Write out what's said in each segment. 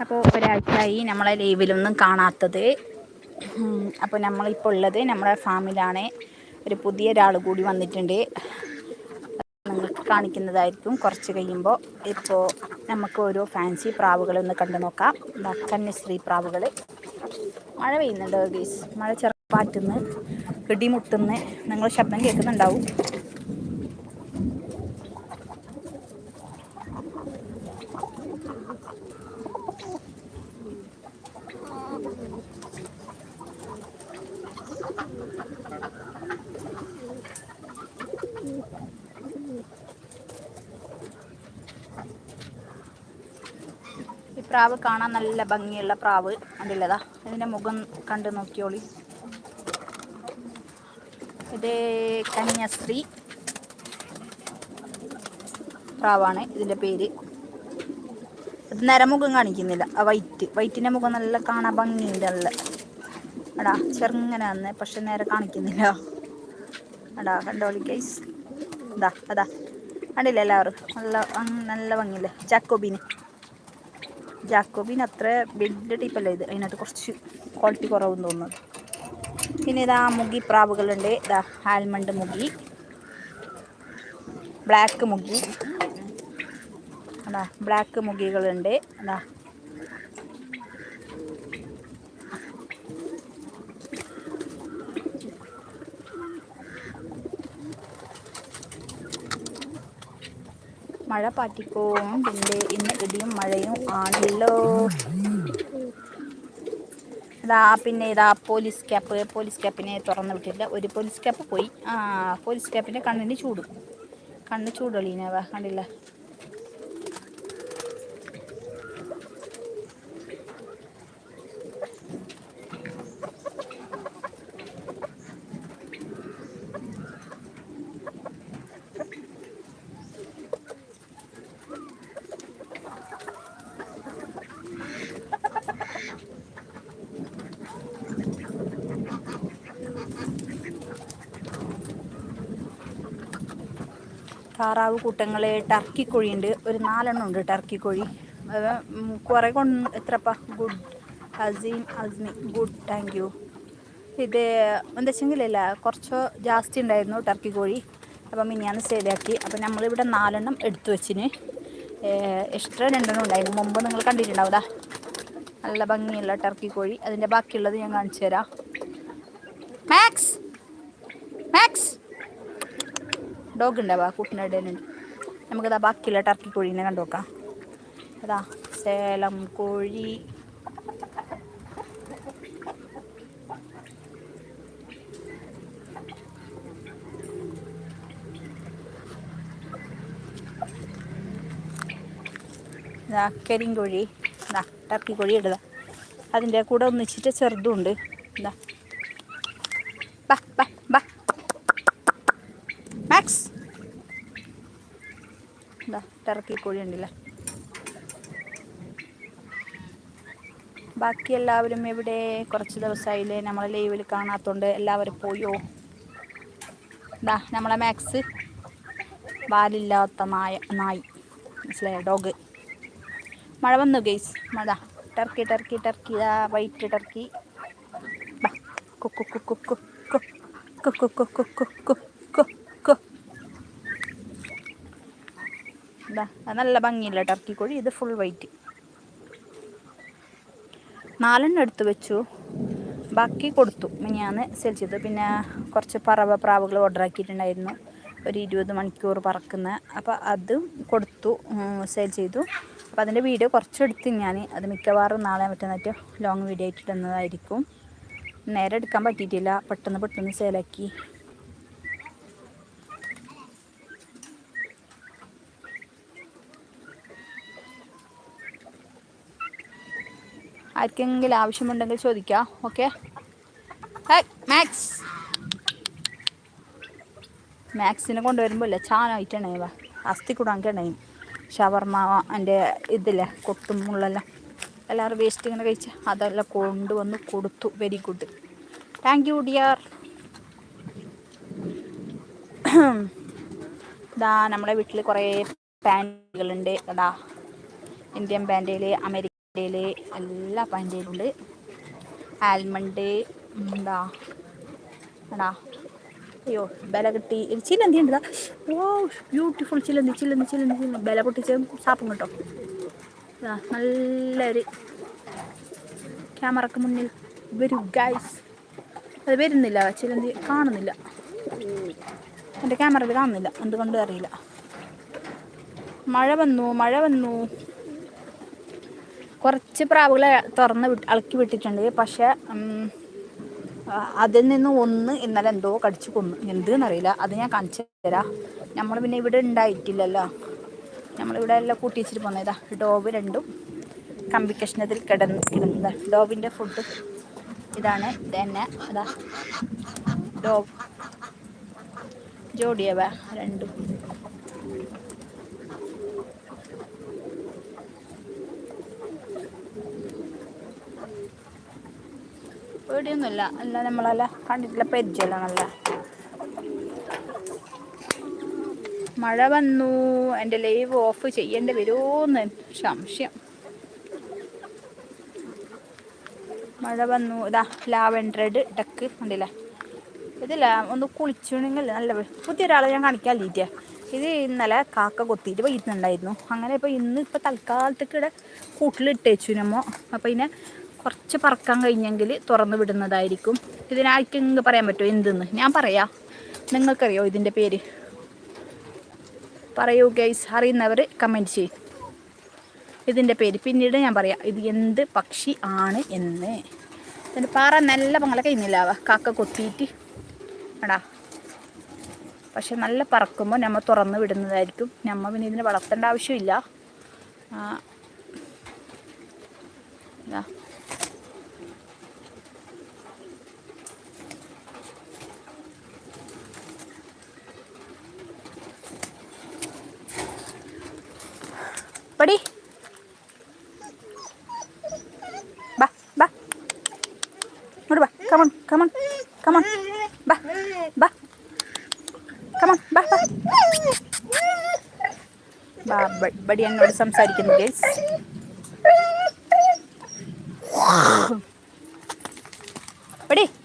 അപ്പോൾ ഒരാഴ്ചയായി നമ്മളെ ലൈവിലൊന്നും കാണാത്തത്. അപ്പോൾ നമ്മളിപ്പോൾ ഉള്ളത് നമ്മുടെ ഫാമിലാണ്. ഒരു പുതിയ ഒരാൾ കൂടി വന്നിട്ടുണ്ട്. നിങ്ങൾക്ക് കാണിക്കുന്നതായിരിക്കും കുറച്ച് കഴിയുമ്പോൾ ഇപ്പോൾ നമുക്ക് ഓരോ ഫാൻസി പ്രാവുകളൊന്ന് കണ്ടു നോക്കാം. കന്യശ്രീ പ്രാവുകൾ മഴ പെയ്യുന്നുണ്ട് ഗീസ് മഴ ചെറുപ്പാറ്റുന്ന് ഇടിമുട്ടുന്ന്. നിങ്ങൾ ശബ്ദം കേൾക്കുന്നുണ്ടാവും. പ്രാവ് കാണാൻ നല്ല ഭംഗിയുള്ള പ്രാവ് അതില്ലതാ ഇതിന്റെ മുഖം കണ്ട് നോക്കിയോളി. ഇത് കന്യാസ്ത്രീ പ്രാവാണ് ഇതിന്റെ പേര്. ഇത് നരമുഖം കാണിക്കുന്നില്ല. ആ വൈറ്റ്. വൈറ്റിന്റെ മുഖം നല്ല കാണാൻ ഭംഗിയുണ്ട് നല്ല. എടാ ചെറുങ്ങനെ വന്ന് പക്ഷെ നേരെ കാണിക്കുന്നില്ല. എടാ കണ്ടോളി ഗൈസ് ഇതാ അതാ. കണ്ടില്ല എല്ലാവരും? നല്ല നല്ല ഭംഗിയില്ലേ? ജാക്കോബിന് അത്ര വലിയ ടൈപ്പല്ല ഇത്. അതിനകത്ത് കുറച്ച് ക്വാളിറ്റി കുറവെന്ന് തോന്നുന്നത്. പിന്നെ ഇതാ മുഗി പ്രാവുകളുണ്ട്. ഇതാ ആൽമണ്ട് മുഗി ബ്ലാക്ക് മുഗി. അതാ ബ്ലാക്ക് മുഗികളുണ്ട്. അതാ മഴ പാറ്റിക്കോണ്ടിന്റെ ഇന്ന് ഇടിയും മഴയും ആണല്ലോ. ഇതാ പിന്നെ ഇതാ പോലീസ് ക്യാപ്പ് പോലീസ് ക്യാപ്പിനെ തുറന്നു വിട്ടില്ല ഒരു പോലീസ് ക്യാപ്പ് പോയി. ആ പോലീസ് ക്യാപ്പിന്റെ കണ്ണിന് ചൂട്. കണ്ണ് ചൂടൊളീനവ കണ്ടില്ല? താറാവ് കൂട്ടങ്ങൾ ടർക്കി കോഴിയുണ്ട്. ഒരു നാലെണ്ണം ഉണ്ട് ടർക്കി കോഴി. കുറേ കൊണ്ട് എത്രപ്പ? Good. Azeem Asmi. Good. Thank you. ഇത് എന്താ വെച്ചെങ്കിലല്ല കുറച്ച് ജാസ്തി ഉണ്ടായിരുന്നു ടർക്കി കോഴി. അപ്പം മിനിയാന്ന് സേതാക്കി അപ്പം നമ്മളിവിടെ നാലെണ്ണം എടുത്തു വെച്ചിന്. എക്സ്ട്രാ രണ്ടെണ്ണം ഉണ്ടായിരുന്നു. മുമ്പ് നിങ്ങൾ കണ്ടിട്ടുണ്ടാവുക നല്ല ഭംഗിയുള്ള ടർക്കി കോഴി. അതിന്റെ ബാക്കിയുള്ളത് ഞാൻ കാണിച്ചു തരാം മാക്സ്! മാക്സ്! ഡോഗ് ഉണ്ടാവുക കൂട്ടിന്റെ ഇടയിലുണ്ട് നമുക്കതാ ബാക്കിയുള്ള ടർക്കി കോഴീനെ കണ്ടു നോക്കാം. അതാ സേലം കോഴി. കരിങ്കോഴി. ടർക്കി കോഴി ഇടുക. അതിന്റെ കൂടെ ഒന്നിച്ചിട്ട് ചെറുതുണ്ട് ഇതാ ബാ ബാ ബാ മാക്സ് ഇതാ ടർക്കി കോഴി ഉണ്ടല്ലേ ബാക്കി എല്ലാവരും ഇവിടെ കുറച്ച് ദിവസമായില്ലേ നമ്മളെ ലൈവിൽ കാണാത്തോണ്ട് എല്ലാവരും പോയോ ഇതാ നമ്മളെ മാക്സ് വാലില്ലാത്ത നായ നായി മനസ്സിലായ ഡോഗ് മഴ വന്നു ഗെയ്സ് മഴ ടർക്കി ടർക്കി ടർക്കി ഇതാ വൈറ്റ് ടർക്കി കുക്കു കുക്കു കുക്കു കുക്കു കുക്കു കുക്കു കുക്കു ഇതാ നല്ല ഭംഗിയില്ല ടർക്കി കോഴി. ഇത് ഫുൾ വൈറ്റ് നാലെണ്ണം എടുത്തു വെച്ചു. ബാക്കി കൊടുത്തു. ഞാൻ സെൽ ചെയ്തു. പിന്നെ കുറച്ച് പറവ പ്രാവുകൾ ഓർഡർ ആക്കിയിട്ടുണ്ടായിരുന്നു. ഒരു ഇരുപത് മണിക്കൂർ പറക്കുന്ന. അപ്പോൾ അതും കൊടുത്തു സെയിൽ ചെയ്തു. അപ്പോൾ അതിന്റെ വീഡിയോ കുറച്ചെടുത്ത് ഞാൻ. അത് മിക്കവാറും നാളെ മറ്റന്നായിട്ട് ലോങ് വീഡിയോ ആയിട്ട് ഇടുന്നതായിരിക്കും. നേരെ എടുക്കാൻ പറ്റിയിട്ടില്ല. പെട്ടെന്ന് പെട്ടെന്ന് സെയിലാക്കി ആർക്കെങ്കിലും ആവശ്യമുണ്ടെങ്കിൽ ചോദിക്കാം ഓക്കെ മാക്സ് മാക്സിനെ കൊണ്ടുവരുമ്പോൾ ഇല്ല ചാനായിട്ടാണ് ഇവ അസ്ഥി കൂടാnkണ്ടായി ഷവർമ എന്റെ ഇതില്ലേ കൊട്ടും മുള്ളെല്ലാം. എല്ലാവരും വേസ്റ്റ് ഇങ്ങനെ കഴിച്ച് അതെല്ലാം കൊണ്ടുവന്ന് കൊടുത്തു. Very good thank you dear ഇതാ നമ്മുടെ വീട്ടിൽ കുറേ പാന്റുകളുണ്ട്. അതാ ഇന്ത്യൻ പാന്റിൽ അമേരിക്ക പാന്റേൽ എല്ലാ ഉണ്ട് ആൽമണ്ട് എന്താ എടാ അയ്യോ ബല കിട്ടി. ഒരു ചിലന്തി ഉണ്ട് ഓ ബ്യൂട്ടിഫുൾ ചില്ലന്തി ചില്ലന്തി ചില്ലന്തി ചില്ലന്തി. ബല പൊട്ടിച്ച് സാപ്പും കേട്ടോ. നല്ലൊരു ക്യാമറക്ക് മുന്നിൽ വരൂ ഗൈസ് അത് വരുന്നില്ല ചിലന്തി കാണുന്നില്ല. എന്റെ ക്യാമറയിൽ കാണുന്നില്ല. എന്തുകൊണ്ടും അറിയില്ല. മഴ വന്നു മഴ വന്നു. കുറച്ച് പ്രാവുകളെ തുറന്ന് വിട്ട് ഇളക്കി വിട്ടിട്ടുണ്ട്. പക്ഷേ അതിൽ നിന്ന് ഒന്ന് ഇന്നലെ എന്തോ കടിച്ചു കൊന്നു. എന്തെന്നറിയില്ല. അത് ഞാൻ കാണിച്ചു തരാം. നമ്മൾ പിന്നെ ഇവിടെ ഉണ്ടായിട്ടില്ലല്ലോ. നമ്മളിവിടെ എല്ലാം കൂട്ടി വെച്ചിട്ട് പോന്നതാ. ഡോവ് രണ്ടും കമ്പി കിടന്ന് കിടന്നത് ഫുഡ് ഇതാണ് ഇതന്നെ. തന്നെ അതാ ഡോവ്. ജോഡിയവ രണ്ടും. പേടിയൊന്നുമില്ല. അല്ല നമ്മളല്ല കണ്ടിട്ടുള്ള പരിചയമല്ല നല്ല മഴ വന്നു എന്റെ ലൈവ് ഓഫ് ചെയ്യേണ്ടി വരുമോന്ന് സംശയം. മഴ വന്നു ഇതാ ലാവൻഡ്രഡ് ഡക്ക് ഉണ്ടല്ലേ ഇതില്ല ഒന്ന് കുളിച്ചുണെങ്കിൽ നല്ല പുതിയൊരാളെ ഞാൻ കാണിക്കാതിരിക്കുക ഇത് ഇന്നലെ കാക്ക കൊത്തിയിട്ട് വൈകുന്നുണ്ടായിരുന്നു. അങ്ങനെ ഇപ്പോൾ ഇന്ന് ഇപ്പോൾ തൽക്കാലത്തേക്ക് ഇവിടെ കൂട്ടിലിട്ടേച്ചു നമ്മോ. അപ്പോൾ ഇതിനെ കുറച്ച് പറക്കാൻ കഴിഞ്ഞെങ്കിൽ തുറന്നു വിടുന്നതായിരിക്കും. ഇതിനാർക്കെങ്കിലും പറയാൻ പറ്റുമോ? എന്തെന്ന്? ഞാൻ പറയാം. നിങ്ങൾക്കറിയോ ഇതിന്റെ പേര്? പറയൂ ഗൈസ് അറിയുന്നവർ കമന്റ് ചെയ്യും. ഇതിന്റെ പേര്. പിന്നീട് ഞാൻ പറയാം. ഇത് എന്ത് പക്ഷി ആണ് എന്ന്. ഇതിന്റെ പാറ നല്ല പങ്ങളെ കഴിഞ്ഞില്ലാവ കാക്ക കൊത്തിയിട്ട്. എടാ. പക്ഷെ നല്ല പറക്കുമ്പോൾ നമ്മൾ തുറന്ന് വിടുന്നതായിരിക്കും. നമ്മൾ പിന്നെ ഇതിനെ വളർത്തേണ്ട ആവശ്യമില്ല. പടി. ബാ ബാ. ഇങ്ങോട്ട് ബാ. കമൺ കമൺ കമൺ ബാ ബാ. കമൺ ബാ ബാ. ബാ ബടി എന്നോട് സംസാരിക്കുന്നു ഗേസ്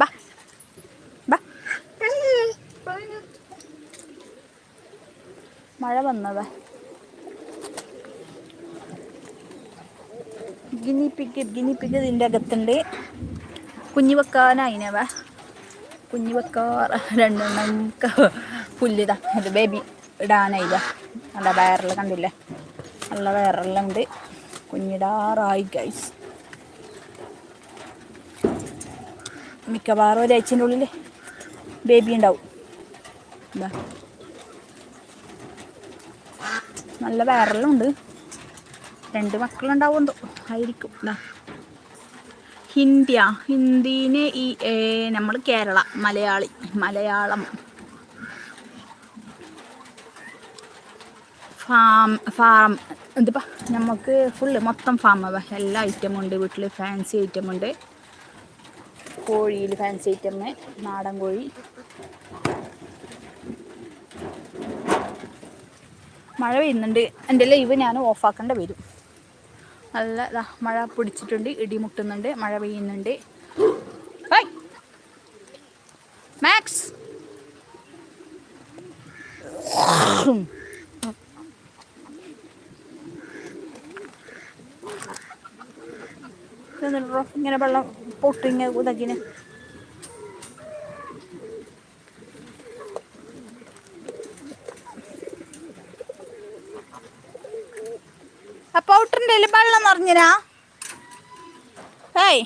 ബാ. ബാ. മഴ വന്നതാ. ഗിനിപ്പിക്ക് ഗിനിപ്പിക്ക് ഇതിന്റെ അകത്തുണ്ട്. കുഞ്ഞു വെക്കാനായിനവ കുഞ്ഞു വെക്കാർ രണ്ടെണ്ണം പുല്ലിതാ. ഇത് ബേബി ഇടാനായില്ല നല്ല വയറെല്ലാം കണ്ടില്ലേ? നല്ല വയറെല്ലാം ഉണ്ട്. കുഞ്ഞിടാറായി ഗൈസ് മിക്കവാറും ഒരാഴ്ചന്റെ ഉള്ളിൽ ബേബി ഉണ്ടാവും. നല്ല വയറെല്ലാം ഉണ്ട്. രണ്ട് മക്കളുണ്ടാവും ആയിരിക്കും. ഇതാ ഹിന്ദിയാ. ഹിന്ദീനെ ഈ നമ്മൾ കേരള മലയാളി മലയാളം. ഫാം ഫാം എന്തിപ്പാ? നമുക്ക് ഫുള്ള് മൊത്തം ഫാം എല്ലാ ഐറ്റമും ഉണ്ട് വീട്ടിൽ ഫാൻസി ഐറ്റം ഉണ്ട്. കോഴിയിൽ ഫാൻസി ഐറ്റം നാടൻ കോഴി. മഴ പെയ്യുന്നുണ്ട്. എന്റെ ലൈവ് ഞാൻ ഓഫാക്കേണ്ട വരും. നല്ല മഴ പിടിച്ചിട്ടുണ്ട് ഇടിമുട്ടുന്നുണ്ട് മഴ പെയ്യുന്നുണ്ട്! മാക്സ്! ഇങ്ങനെ വെള്ളം പൊട്ടിങ്ങ ഇതാക്കിന് ആ പൗട്ടറിന്റെ വെള്ളം നിറഞ്ഞിനാ? ഏയ്.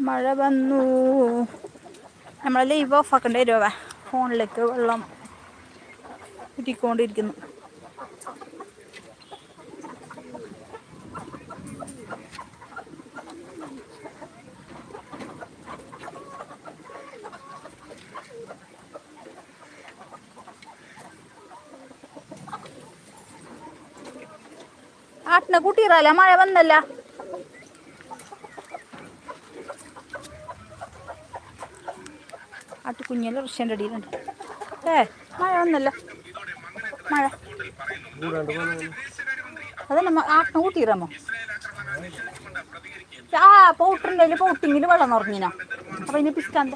മഴ വന്നു. നമ്മളെ ലൈവ് ഓഫ് ആക്കേണ്ടി ഫോണിലേക്ക് വെള്ളം ഉറ്റിക്കൊണ്ടിരിക്കുന്നു ആട്ടിനെ കൂട്ടിയിറല്ല മഴ വന്നല്ല? ആട്ട് കുഞ്ഞെല്ലാം റഷ്യന്റെ അടിയിലുണ്ട് ഏ മഴ വന്നല്ല. മഴ. അതന്നെ ആട്ടിന് കൂട്ടിയിരമോ ആ പൗട്ടറിന്റെ പൗട്ടിങ്ങിൽ വെള്ളം നിറഞ്ഞിനാ. അപ്പൊ ഇനി പിസ്കാന്ത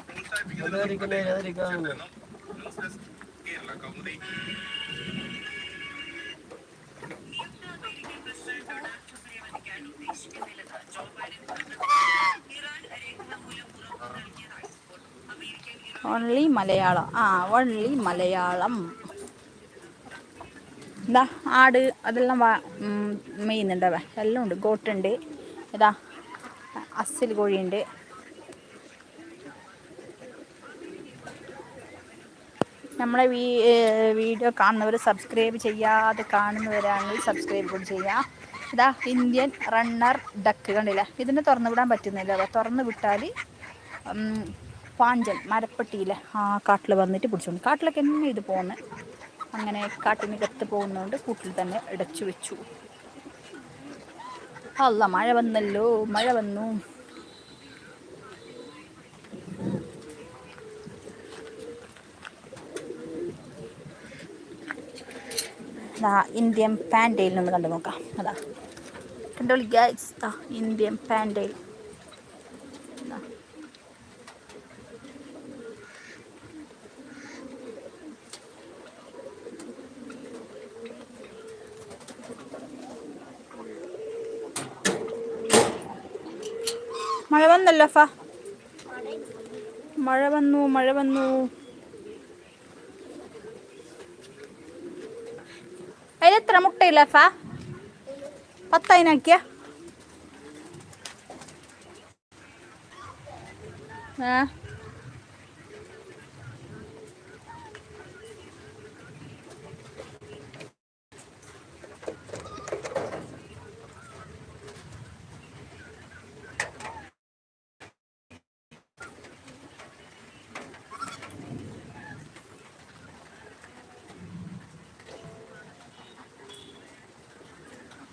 ഓൺലി മലയാളം. ആ ഓൺലി മലയാളം. എന്താ ആട് അതെല്ലാം വാ മെയ്യുന്നുണ്ടവ എല്ലാം ഉണ്ട്. ഗോട്ടുണ്ട്. ഇതാ അസിൽ കോഴിയുണ്ട്. നമ്മളെ വീ വീഡിയോ കാണുന്നവർ സബ്സ്ക്രൈബ് ചെയ്യാതെ കാണുന്നവരാണെങ്കിൽ സബ്സ്ക്രൈബ് കൂടി ചെയ്യുക ഇതാ ഇന്ത്യൻ റണ്ണർ ഡക്ക് കണ്ടില്ല? ഇതിനെ തുറന്നു വിടാൻ പറ്റുന്നില്ല. തുറന്നു വിട്ടാൽ പാഞ്ചൻ മരപ്പെട്ടിയിലെ ആ കാട്ടിൽ വന്നിട്ട് പിടിച്ചോണ്ട്. കാട്ടിലൊക്കെ എന്നെ ഇത് പോകുന്നത് അങ്ങനെ കാട്ടിനകത്ത് പോകുന്നതുകൊണ്ട് കൂട്ടിൽ തന്നെ ഇടച്ചു വെച്ചു. അല്ല മഴ വന്നല്ലോ മഴ വന്നു. ദാ ഇന്ത്യൻ പാൻഡയിൽ നിന്ന് കണ്ടു നോക്കാം അതാ. കണ്ടോളി ഗൈസ് ഇന്ത്യൻ പാൻഡയിൽ. മഴ വന്നല്ലോ ഫ. മഴ വന്നു മഴ വന്നു. അതിലെത്ര മുട്ടയില്ല ഫ? പത്തതിനാക്കിയ ഏ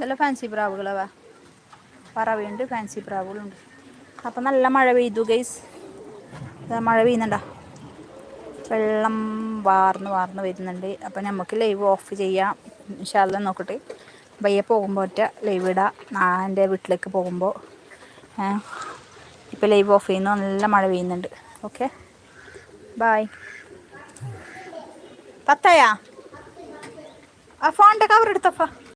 ഇതെല്ലാം ഫാൻസി പ്രാവുകളാ പറവയുണ്ട് ഫാൻസി പ്രാവുകളുണ്ട്. അപ്പം നല്ല മഴ പെയ്തു ഗൈസ് മഴ പെയ്യുന്നുണ്ടോ? വെള്ളം വാർന്ന് വാർന്ന് വരുന്നുണ്ട്. അപ്പം നമുക്ക് ലൈവ് ഓഫ് ചെയ്യാം. ഇൻഷാല്ല നോക്കട്ടെ. വയ്യ പോകുമ്പോൾ ഒറ്റ ലൈവ് ഇടാം. എന്റെ വീട്ടിലേക്ക് പോകുമ്പോൾ ഇപ്പം ലൈവ് ഓഫ് ചെയ്യുന്നു. നല്ല മഴ പെയ്യുന്നുണ്ട്. ഓക്കെ ബായ് പത്തയാ? ആ ഫോണിന്റെ കവർ എടുത്തപ്പാ